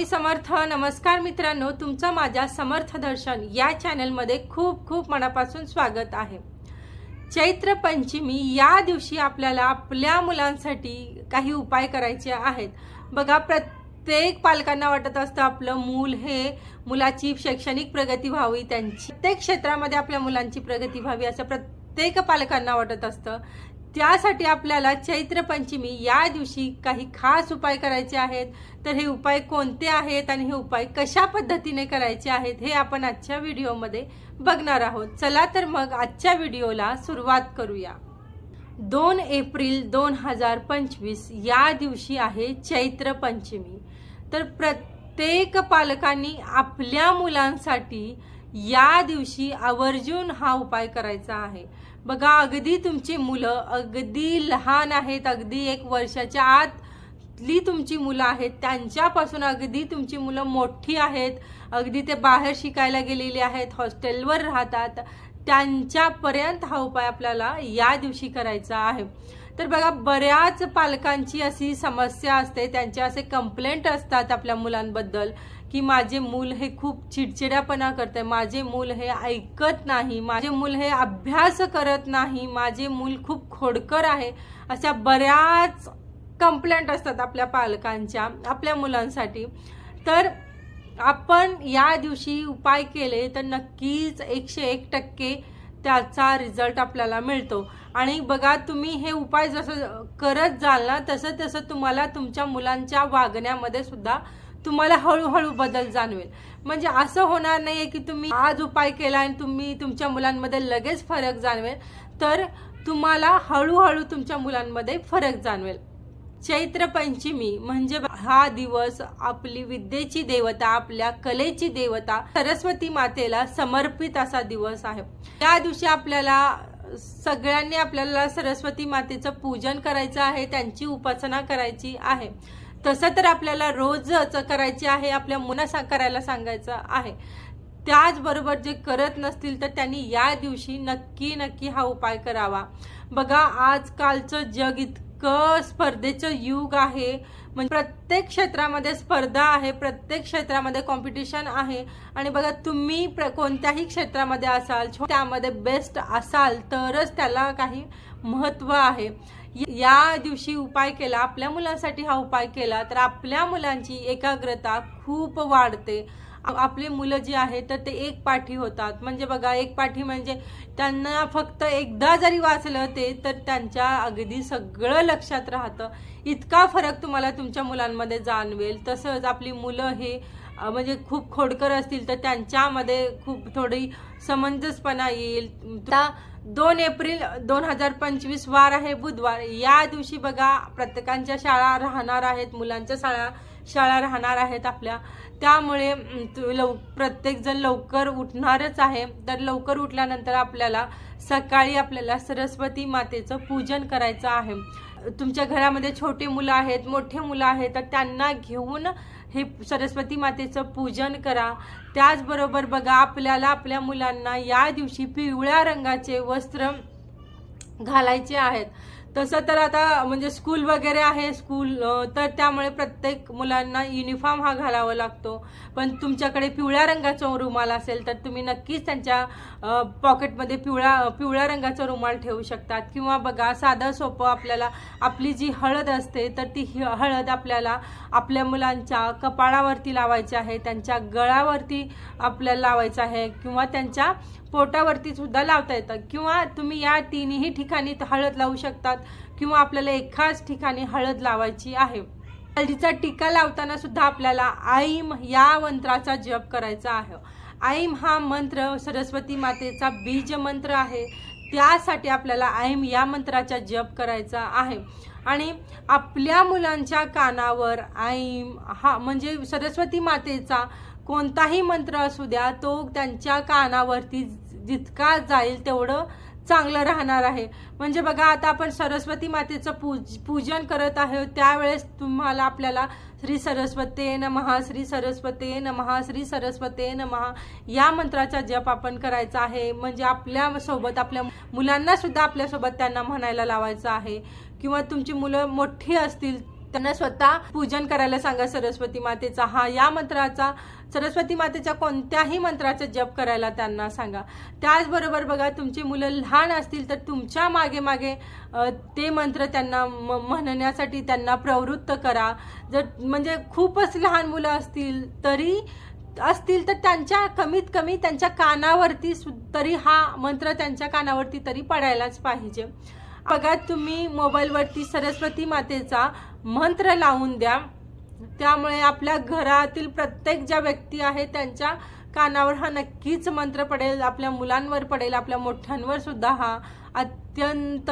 स्वामी समर्थ. नमस्कार मित्रांनो तुमचं माझ्या समर्थ दर्शन या चॅनलमध्ये खूप खूप मनापासून स्वागत आहे. चैत्र पंचमी या दिवशी आपल्याला आपल्या मुलांसाठी काही उपाय करायचे आहेत. बघा प्रत्येक पालकांना वाटत असतं आपलं मूल हे मुलाची शैक्षणिक प्रगती व्हावी त्यांची प्रत्येक क्षेत्रामध्ये आपल्या मुलांची प्रगती व्हावी असं प्रत्येक पालकांना वाटत असतं. त्यासाठी आपल्याला चैत्र पंचमी या दिवशी काही खास उपाय करायचे आहेत. तर हे उपाय कोणते आहेत आणि हे उपाय कशा पद्धतीने करायचे आहेत हे आपण आजच्या व्हिडिओमध्ये बघणार आहोत. चला तर मग आजच्या व्हिडिओला सुरुवात करूया. दोन एप्रिल दोन हजार पंचवीस या दिवशी आहे चैत्र पंचमी. तर प्रत्येक पालकांनी आपल्या मुलांसाठी या दिवशी आवर्जून हा उपाय करायचा आहे. बघा अगदी तुमची मुलं अगदी लहान आहेत अगदी एक वर्षाच्या आतली तुमची मुलं आहेत त्यांच्यापासून अगदी तुमची मुलं मोठी आहेत अगदी ते बाहेर शिकायला गेलेली आहेत हॉस्टेलवर राहतात त्यांच्यापर्यंत हा उपाय आपल्याला या दिवशी करायचा आहे. तर बघा बऱ्याच पालकांची अशी समस्या असते. त्यांचे असे कंप्लेंट असतात आपल्या मुलांबद्दल की माझे मूल हे खूप चिडचिड्यापणा करते माझे मूल हे ऐकत नाही. माझे मूल हे अभ्यास करत नाही. माझे मूल खूप खोडकर आहे. अशा बऱ्याच कंप्लेंट असतात आपल्या पालकांच्या आपल्या मुलांसाठी. तर आपण या दिवशी उपाय केले तर नक्कीच एकशे एक टक्के त्याचा रिझल्ट आपल्याला मिळतो. आणि बघा तुम्ही हे उपाय जसं करत जाल ना तसं तसं तुम्हाला तुमच्या मुलांच्या वागण्यामध्ये सुद्धा तुम्हाला हळूहळू बदल जाणवेल. म्हणजे असं होणार नाहीये की तुम्ही आज उपाय केला आणि तुम्ही तुमच्या मुलांमध्ये लगेच फरक जाणवेल तर तुम्हाला हळूहळू तुमच्या मुलांमध्ये फरक जाणवेल. चैत्र पंचमी म्हणजे हा दिवस आपली विद्येची देवता आपल्या कलेची देवता सरस्वती मातेला समर्पित असा दिवस आहे. या दिवशी आपल्याला सगळ्यांनी आपल्याला सरस्वती मातेचं पूजन करायचं आहे त्यांची उपासना करायची आहे. तसं तर आपल्याला रोजच करायची आहे आपल्या मुलांना करायला सांगायचं आहे. त्याचबरोबर जे करत नसतील तर त्यांनी या दिवशी नक्की नक्की हा उपाय करावा. बघा आजकालचं जग इतकं स्पर्धेचं युग आहे. म्हणजे प्रत्येक क्षेत्रामध्ये स्पर्धा आहे प्रत्येक क्षेत्रामध्ये कॉम्पिटिशन आहे. आणि बघा तुम्ही प्र कोणत्याही क्षेत्रामध्ये असाल त्यामध्ये बेस्ट असाल तरच त्याला काही महत्त्व आहे. या दिवशी उपाय केला आपल्या मुलांसाठी हा उपाय केला तर आपल्या मुलांची एकाग्रता खूप वाढते. आपली मुलं जी आहेत तर ते एक पाठी होतात. म्हणजे बघा एक पाठी म्हणजे त्यांना फक्त एकदा जरी वाचलं ते तर त्यांच्या अगदी सगळं लक्षात राहतं. इतका फरक तुम्हाला तुमच्या मुलांमध्ये जाणवेल. तसंच आपली मुलं हे म्हणजे खूप खोडकर असतील तर त्यांच्यामध्ये खूप थोडी समंजसपणा येईल. दोन एप्रिल दोन हजार पंचवीस वार आहे बुधवार. या दिवशी बघा प्रत्येकांच्या शाळा राहणार आहेत मुलांच्या शाळा शाळा राहणार आहेत आपल्या. त्यामुळे लव प्रत्येकजण लवकर उठणारच आहे. तर लवकर उठल्यानंतर आपल्याला सकाळी आपल्याला सरस्वती मातेचं पूजन करायचं आहे. तुमच्या घरामध्ये छोटे मुलं आहेत मोठे मुलं आहेत तर त्यांना घेऊन हे सरस्वती मातेचं पूजन करा. त्याचबरोबर बघा आपल्याला आपल्या मुलांना या दिवशी पिवळ्या रंगाचे वस्त्र घालायचे आहेत. तसं तर आता म्हणजे स्कूल वगैरे आहे स्कूल तर त्यामुळे प्रत्येक मुलांना युनिफॉर्म हा घालावा लागतो. पण तुमच्याकडे पिवळ्या रंगाचा रुमाल असेल तर तुम्ही नक्कीच त्यांच्या पॉकेटमध्ये पिवळा पिवळ्या रंगाचा रुमाल ठेवू शकतात. किंवा बघा साधं सोपं आपल्याला आपली जी हळद असते तर ती हळद आपल्याला आपल्या मुलांच्या कपाळावरती लावायची आहे त्यांच्या गळावरती आपल्याला लावायचं आहे किंवा त्यांच्या पोटावरती सुद्धा लावता येतं. किंवा तुम्ही या तिन्ही ठिकाणी हळद लावू शकतात. किंवा आपल्याला एकाच ठिकाणी हळद लावायची आहे. हळदीचा टीका लावताना सुद्धा आपल्याला आईम या मंत्राचा जप करायचा आहे. आईम हा मंत्र सरस्वती मातेचा बीज मंत्र आहे. त्यासाठी आपल्याला आईम या मंत्राचा जप करायचा आहे. आणि आपल्या मुलांच्या कानावर आईम हा म्हणजे सरस्वती मातेचा कोणताही मंत्र असू द्या तो त्यांच्या कानावरती जितका जाईल तेवढं चांगलं राहणार आहे. म्हणजे बघा आता आपण सरस्वती मातेचं पूज पूजन करत आहोत त्यावेळेस तुम्हाला आपल्याला श्री सरस्वते नमहा श्री सरस्वते नमहा श्री सरस्वते नमहा या मंत्राचा जप आपण करायचा आहे. म्हणजे आपल्यासोबत आपल्या मुलांना सुद्धा आपल्यासोबत त्यांना म्हणायला लावायचं आहे. किंवा तुमची मुलं मोठी असतील त्यांना स्वतः पूजन करायला सांगा सरस्वती मातेचा. हा या मंत्राचा सरस्वती मातेच्या कोणत्याही मंत्राचा जप करायला त्यांना सांगा. त्याचबरोबर बघा तुमची मुलं लहान असतील तर तुमच्या मागे मागे ते मंत्र त्यांना म- म्हणण्यासाठी त्यांना प्रवृत्त करा. जर म्हणजे खूपच लहान मुलं असतील तरी असतील तर त्यांच्या कमीत कमी त्यांच्या कानावरती सु- तरी हा मंत्र त्यांच्या कानावरती तरी पडायलाच पाहिजे. बघा तुम्ही मोबाईलवरती सरस्वती मातेचा मंत्र लावून द्या. त्यामुळे आपल्या घरातील प्रत्येक ज्या व्यक्ती आहे त्यांच्या कानावर हा नक्कीच मंत्र पडेल. आपल्या मुलांवर पडेल. आपल्या मोठ्यांवर सुद्धा हा अत्यंत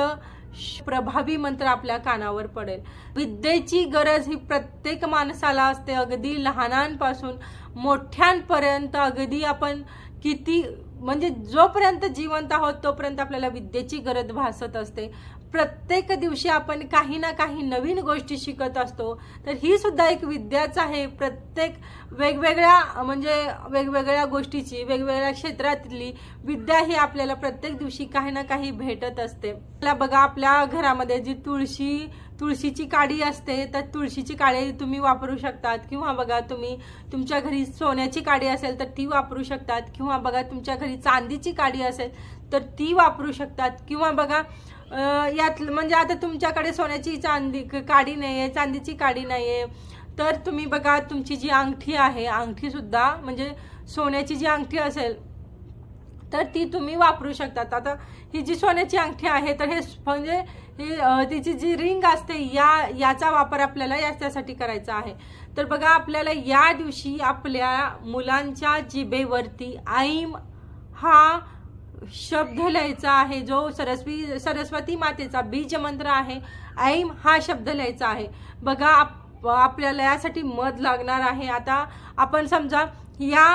श- प्रभावी मंत्र आपल्या कानावर पडेल. विद्येची गरज ही प्रत्येक माणसाला असते. अगदी लहानांपासून मोठ्यांपर्यंत अगदी आपण किती म्हणजे जोपर्यंत जिवंत आहोत तोपर्यंत आपल्याला विद्येची गरज भासत असते. प्रत्येक दिवशी आपण काही ना काही नवीन गोष्टी शिकत असतो. तर ही सुद्धा एक विद्याच आहे. प्रत्येक वेगवेगळ्या म्हणजे वेगवेगळ्या गोष्टीची वेगवेगळ्या क्षेत्रातली विद्या ही आपल्याला प्रत्येक दिवशी काही ना काही भेटत असते. आपल्या बघा आपल्या घरामध्ये जी तुळशी तुळशीची काडी असते तर तुळशीची काडी तुम्ही वापरू शकतात. किंवा बघा तुम्ही तुमच्या घरी सोन्याची काडी असेल तर ती वापरू शकतात. किंवा बघा तुमच्या घरी चांदीची काडी असेल तर ती वापरू शकतात. किंवा बघा यात म्हणजे आता तुमच्याकडे सोन्याची चांदी काडी नाही आहे चांदीची काडी नाही आहे तर तुम्ही बघा तुमची जी अंगठी आहे अंगठीसुद्धा म्हणजे सोन्याची जी अंगठी असेल तर ती तुम्ही वापरू शकतात. आता ही जी सोन्याची अंगठी आहे तर हे म्हणजे ही तिची जी रिंग असते या याचा वापर आपल्याला याच्यासाठी करायचा आहे. तर बघा आपल्याला या दिवशी आपल्या मुलांच्या जिभेवरती आईम हा शब्द लिहायचा आहे. जो सरस्वी सरस्वती मातेचा बीज मंत्र आहे ऐम हा शब्द लिहायचा आहे. बघा आप आपल्याला यासाठी मध लागणार आहे. आता आपण समजा या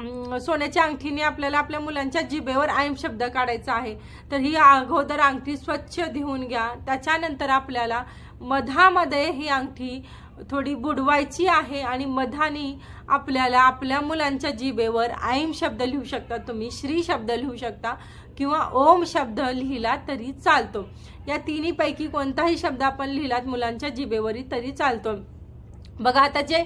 सोन्याच्या अंगठीने आपल्याला आपल्या मुलांच्या जिभेवर आयम शब्द काढायचा आहे. तर ही अगोदर अंगठी स्वच्छ धुवून घ्या. त्याच्यानंतर आपल्याला मधामध्ये ही अंगठी थोडी बुडवायची आहे आणि मधाने आपल्याला आपल्या मुलांच्या जिभेवर आईम शब्द लिहू शकता. तुम्ही श्री शब्द लिहू शकता किंवा ओम शब्द लिहिला तरी चालतो. या तिन्हीपैकी कोणताही शब्द आपण लिहिलात मुलांच्या जिभेवरी तरी चालतो. बघा आता जे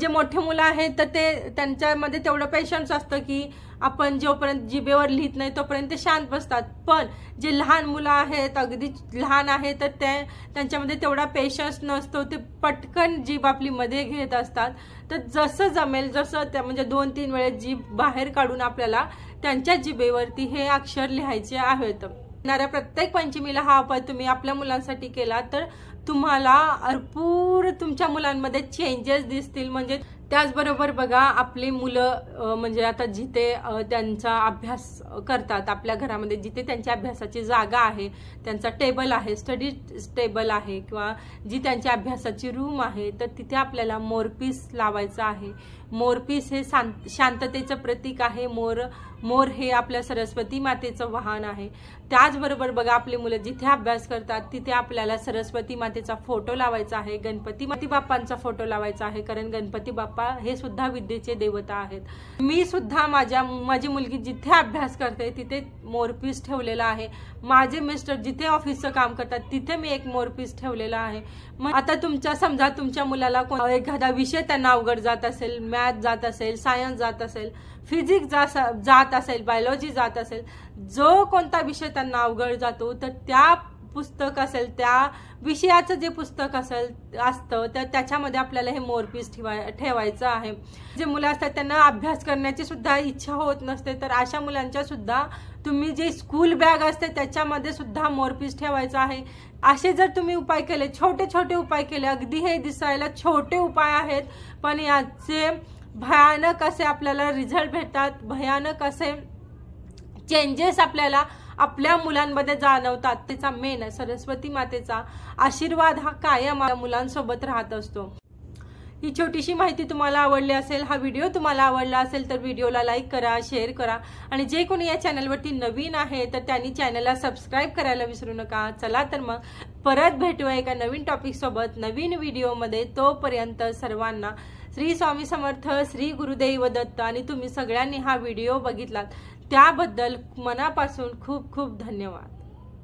जे मोठे मुलं आहेत तर ते त्यांच्यामध्ये तेवढं पेशन्स असतं की आपण जोपर्यंत जिबेवर लिहित नाही तोपर्यंत ते शांत बसतात. पण जे लहान मुलं आहेत अगदी लहान आहेत तर ते त्यांच्यामध्ये तेवढा पेशन्स नसतो. ते पटकन जीभ आपली मध्ये घेत असतात. तर जसं जमेल जसं त्या म्हणजे दोन तीन वेळेस जीभ बाहेर काढून आपल्याला त्यांच्या जिबेवरती हे अक्षर लिहायचे आहेत. येणाऱ्या प्रत्येक पंचमीला हा उपाय तुम्ही आपल्या मुलांसाठी केला तर तुम्हाला भरपूर तुमच्या मुलांमध्ये चेंजेस दिसतील. म्हणजे त्याचबरोबर बघा आपली मुलं म्हणजे आता जिथे त्यांचा अभ्यास करतात आपल्या घरामध्ये जिथे त्यांच्या अभ्यासाची जागा आहे त्यांचा टेबल आहे स्टडी टेबल आहे किंवा जी त्यांच्या अभ्यासाची रूम आहे तर तिथे आपल्याला मोरपीस लावायचा आहे. मोरपीस हे शांत शांततेचं प्रतीक आहे. मोर मोर हे आपल्या सरस्वती मातेचं वाहन आहे. त्याचबरोबर बघा आपली मुलं जिथे अभ्यास करतात तिथे आपल्याला सरस्वती मातेचा फोटो लावायचा आहे. गणपती माती बाप्पांचा फोटो लावायचा आहे. कारण गणपती बाप्पा हे सुद्धा विद्येचे देवता आहेत. मी सुद्धा माझ्या माझी मुलगी जिथे अभ्यास करते तिथे मोरपीस ठेवलेला आहे. माझे मिस्टर जिथे ऑफिसचं काम करतात तिथे मी एक मोरपीस ठेवलेला आहे. मग आता तुमच्या समजा तुमच्या मुलाला कोण- एखादा विषय त्यांना अवघड जात असेल मॅ मॅथ जात असेल सायन्स जात असेल फिजिक्स जा जात असेल बायोलॉजी जात असेल जो कोणता विषय त्यांना अवघड जातो तर त्या पुस्तक असेल त्या विषयाचं जे पुस्तक असेल असतं तर त्याच्यामध्ये आपल्याला हे मोरपीस ठेवाय ठेवायचं आहे. जे मुलं असतात त्यांना अभ्यास करण्याची सुद्धा इच्छा होत नसते तर अशा मुलांच्या सुद्धा तुम्ही जे स्कूल बॅग असते त्याच्यामध्ये सुद्धा मोरपीस ठेवायचं आहे. असे जर तुम्ही उपाय केले छोटे छोटे उपाय केले अगदी हे दिसायला छोटे उपाय आहेत पण याचे भयानक असे आपल्याला रिझल्ट भेटतात भयानक असे चेंजेस आपल्याला आपल्या मुलांमध्ये जाणवतात. त्याचा मेन सरस्वती मातेचा आशीर्वाद हा कायम मुलांसोबत राहत असतो. ही छोटीशी माहिती तुम्हाला आवडली असेल हा व्हिडिओ तुम्हाला आवडला असेल तर व्हिडिओला लाईक करा शेअर करा. आणि जे कोणी या चॅनलवरती नवीन आहे तर त्यांनी चॅनलला सबस्क्राईब करायला विसरू नका. चला तर मग परत भेटूया एका नवीन टॉपिकसोबत नवीन व्हिडिओमध्ये तोपर्यंत सर्वांना श्री स्वामी समर्थ श्री गुरुदेव दत्त आणि तुम्ही सगळ्यांनी हा व्हिडिओ बघितलात. त्याबद्दल मनापासून खूप खूप धन्यवाद.